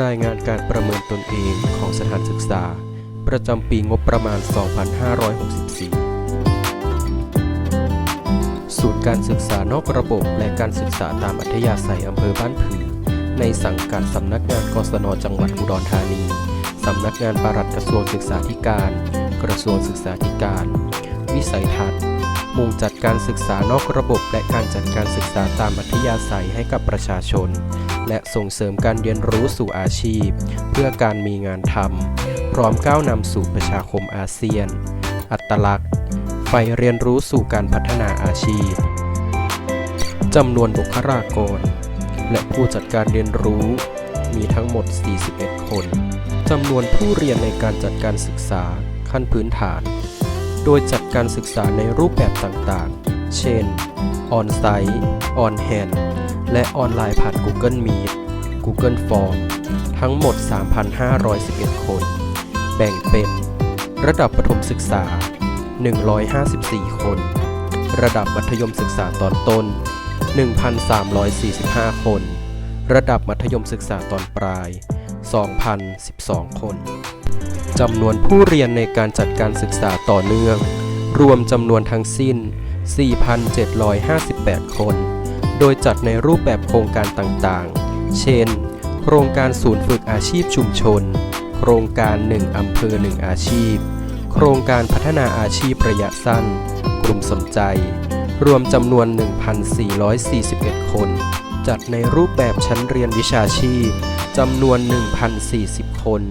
รายงานการประเมินตนเองของสถานศึกษา ประจำปีงบประมาณ 2564 ศูนย์การศึกษานอกระบบและการศึกษาตามอัธยาศัยอำเภอบ้านผือ ในสังกัดสำนักงานกศนจังหวัดอุดรธานี สำนักงานปลัดกระทรวงศึกษาธิการ กระทรวงศึกษาธิการ วิสัยทัศน์ มุ่งจัดการศึกษานอกระบบ และการจัดการศึกษาตามอัธยาศัยให้กับประชาชน และส่งเสริมการเรียนรู้สู่อาชีพ เพื่อการมีงานทำพร้อมก้าวนำสู่ประชาคมอาเซียน อัตลักษณ์ไฟเรียนรู้สู่การพัฒนาอาชีพจำนวนบุคลากร และผู้จัดการเรียนรู้ มีทั้งหมด 41 คนจำนวนผู้เรียนในการจัดการศึกษาขั้นพื้นฐาน โดยจัดการศึกษาในรูปแบบต่างๆ เช่น ออนไซต์ ออนแฮนและออนไลน์ผ่าน Google Meet Google Form ทั้งหมด 3,511 คน แบ่งเป็น ระดับประถมศึกษา 154 คน ระดับมัธยมศึกษาตอนต้น 1,345 คน ระดับมัธยมศึกษาตอนปลาย 2,012 คน จำนวนผู้เรียนในการจัดการศึกษาต่อเนื่อง รวมจำนวนทั้งสิ้น 4,758 คน โดยจัดในรูปแบบโครงการต่างๆ เช่น โครงการศูนย์ฝึกอาชีพชุมชน โครงการ 1อำเภอ 1 อาชีพ โครงการพัฒนาอาชีพระยะสั้น กลุ่มสนใจ รวมจำนวน 1,441 คน จัดในรูปแบบชั้นเรียนวิชาชีพจำนวน 1,040 คน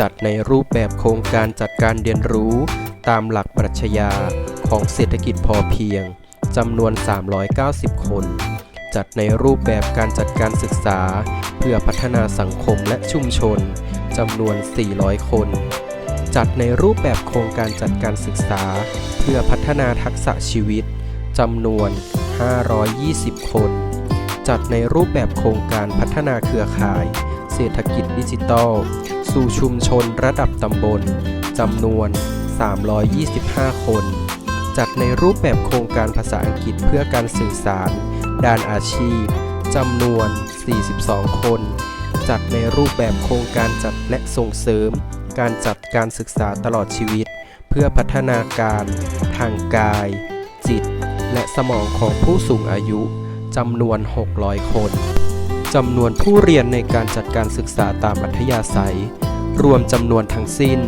จัดในรูปแบบโครงการจัดการเรียนรู้ ตามหลักปรัชญาของเศรษฐกิจพอเพียงจำนวน 390 คน จัดในรูปแบบการจัดการศึกษา เพื่อพัฒนาสังคมและชุมชนจำนวน 400 คน จัดในรูปแบบโครงการจัดการศึกษา เพื่อพัฒนาทักษะชีวิตจำนวน 520 คน จัดในรูปแบบโครงการพัฒนาเครือข่าย เศรษฐกิจดิจิทัล สู่ชุมชนระดับตำบลจำนวน 325 คน จัดในรูปแบบโครงการภาษาอังกฤษเพื่อการสื่อสาร ด้านอาชีพจำนวน 42 คน จัดในรูปแบบโครงการจัดและส่งเสริม การจัดการศึกษาตลอดชีวิต เพื่อพัฒนาการ ทางกาย จิต และสมองของผู้สูงอายุจำนวน 600 คนจำนวนผู้เรียนในการจัดการศึกษาตามอัธยาศัย รวมจำนวนทั้งสิ้น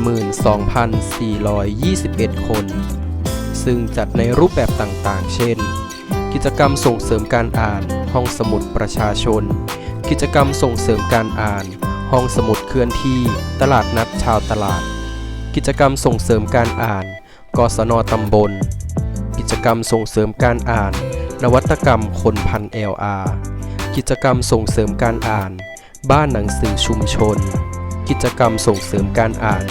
42,421 คน ซึ่งจัดในรูปแบบต่างๆ เช่น กิจกรรมส่งเสริมการอ่าน ห้องสมุดประชาชน กิจกรรมส่งเสริมการอ่าน ห้องสมุดเคลื่อนที่ ตลาดนัดชาวตลาด กิจกรรมส่งเสริมการอ่าน กศนตำบล กิจกรรมส่งเสริมการอ่าน นวัตกรรมคนพัน LR กิจกรรมส่งเสริมการอ่าน บ้านหนังสือชุมชน กิจกรรมส่งเสริมการอ่าน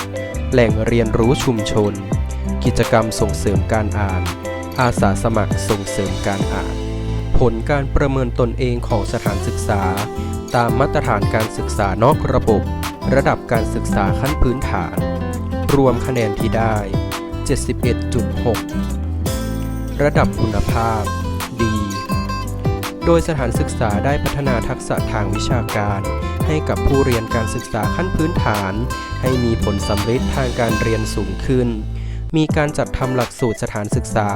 แหล่งเรียนรู้ชุมชน กิจกรรมส่งเสริมการอ่าน อาสาสมัครส่งเสริมการอ่าน ผลการประเมินตนเองของสถานศึกษา ตามมาตรฐานการศึกษานอกระบบ ระดับการศึกษาขั้นพื้นฐาน รวมคะแนนที่ได้ 71.6 ระดับคุณภาพดีโดยสถานศึกษาได้พัฒนาทักษะทางวิชาการ ให้กับผู้เรียนการศึกษาขั้นพื้นฐาน ให้มีผลสำเร็จทางการเรียนสูงขึ้น มีการจัดทำหลักสูตรสถานศึกษา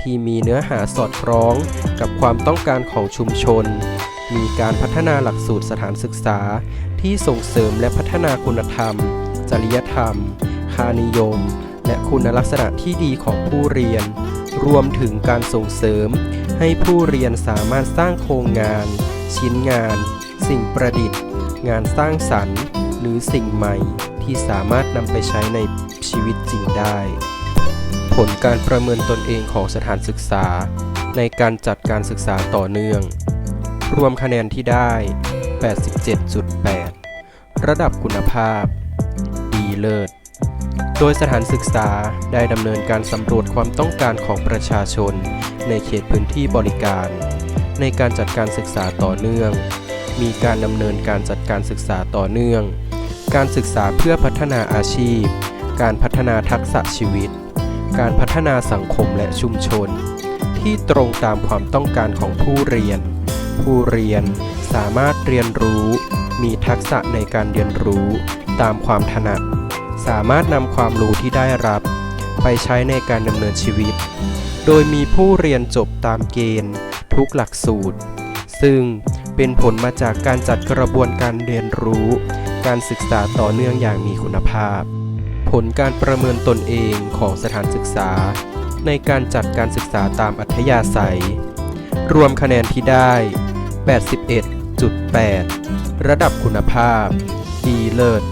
ที่มีเนื้อหาสอดคล้องกับความต้องการของชุมชน มีการพัฒนาหลักสูตรสถานศึกษา ที่ส่งเสริมและพัฒนาคุณธรรม จริยธรรม ค่านิยม และคุณลักษณะที่ดีของผู้เรียน รวมถึงการส่งเสริมให้ผู้เรียนสามารถสร้างโครงงาน ชิ้นงาน สิ่งประดิษฐ์ งานสร้างสรรค์ หรือสิ่งใหม่ที่สามารถนำไปใช้ในชีวิตจริงได้ ผลการประเมินตนเองของสถานศึกษา ในการจัดการศึกษาต่อเนื่อง รวมคะแนนที่ได้ 87.8 ระดับคุณภาพ ดีเลิศ โดยสถานศึกษาได้ดำเนินการสำรวจความต้องการของประชาชน ในเขตพื้นที่บริการ ในการจัดการศึกษาต่อเนื่อง มีการดำเนินการจัดการศึกษาต่อเนื่อง การศึกษาเพื่อพัฒนาอาชีพ การพัฒนาทักษะชีวิต การพัฒนาสังคมและชุมชน ที่ตรงตามความต้องการของผู้เรียน ผู้เรียนสามารถเรียนรู้ มีทักษะในการเรียนรู้ตามความถนัด สามารถนำความรู้ที่ได้รับ ไปใช้ในการดำเนินชีวิต โดยมีผู้เรียนจบตามเกณฑ์ ทุกหลักสูตร ซึ่ง เป็นผลมาจากการจัดกระบวนการเรียนรู้ การศึกษาต่อเนื่องอย่างมีคุณภาพ ผลการประเมินตนเองของสถานศึกษา ในการจัดการศึกษาตามอัธยาศัย รวมคะแนนที่ได้ 81.8 ระดับคุณภาพ ดีเลิศ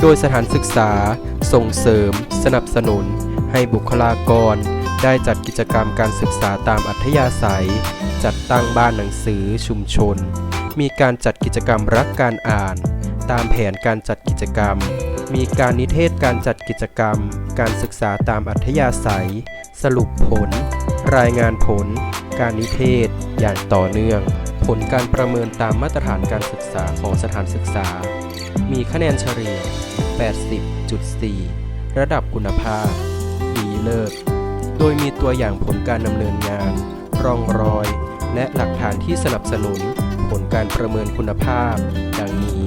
โดยสถานศึกษาส่งเสริม สนับสนุน ให้บุคลากร ได้จัดกิจกรรมการศึกษาตามอัธยาศัย จัดตั้งบ้านหนังสือชุมชน มีการจัดกิจกรรมรักการอ่าน ตามแผนการจัดกิจกรรม มีการนิเทศการจัดกิจกรรม การศึกษาตามอัธยาศัย สรุปผล รายงานผล การนิเทศ อย่างต่อเนื่อง ผลการประเมินตามมาตรฐานการศึกษาของสถานศึกษา มีคะแนนเฉลี่ย 80.4 ระดับคุณภาพ ดีเลิศ โดยมีตัวอย่างผลการดำเนินงาน ร่องรอย และหลักฐานที่สนับสนุน ผลการประเมินคุณภาพ ดังนี้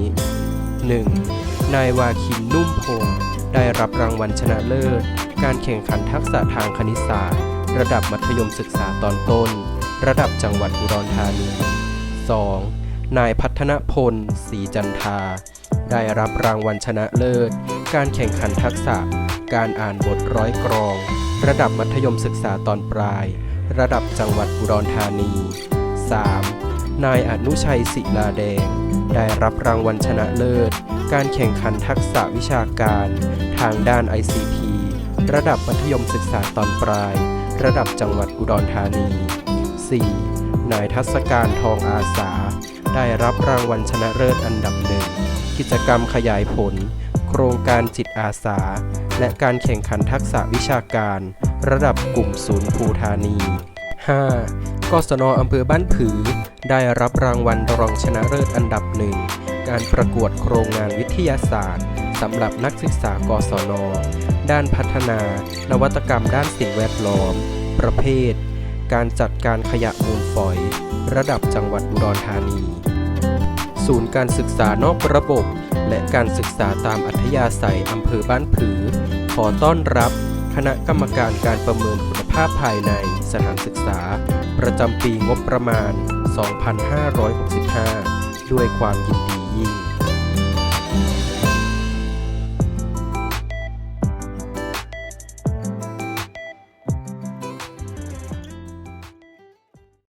1. นายวาคินนุ่มพงศ์ได้รับรางวัลชนะเลิศ การแข่งขันทักษะทางคณิตศาสตร์ ระดับมัธยมศึกษาตอนต้น ระดับจังหวัดอุดรธานี 2. นายพัฒนพลศรีจันทา ได้รับรางวัลชนะเลิศ การแข่งขันทักษะ การอ่านบทร้อยกรอง ระดับมัธยมศึกษาตอนปลาย ระดับจังหวัดอุดรธานี 3. นายอนุชัยศิลาแดง ได้รับรางวัลชนะเลิศ การแข่งขันทักษะวิชาการ ทางด้าน ICT ระดับมัธยมศึกษาตอนปลาย ระดับจังหวัดอุดรธานี 4. นายทัศการทองอาสา ได้รับรางวัลชนะเลิศอันดับหนึ่ง กิจกรรมขยายผล โครงการจิตอาสา และการแข่งขันทักษะวิชาการ ระดับกลุ่มศูนย์ภูธานี 5. กศนอำเภอบ้านผือ ได้รับรางวัลรองชนะเลิศอันดับหนึ่ง การประกวดโครงงานวิทยาศาสตร์สำหรับนักศึกษากศน ด้านพัฒนา นวัตกรรมด้านสิ่งแวดล้อม ประเภท การจัดการขยะมูลฝอย ระดับจังหวัดอุดรธานี ศูนย์การศึกษานอกระบบ และการศึกษาตามอัธยาศัยอำเภอบ้านผือ ขอต้อนรับคณะกรรมการการประเมินคุณภาพภายในสถานศึกษา ประจำปีงบประมาณ 2565 ด้วยความยินดียิ่ง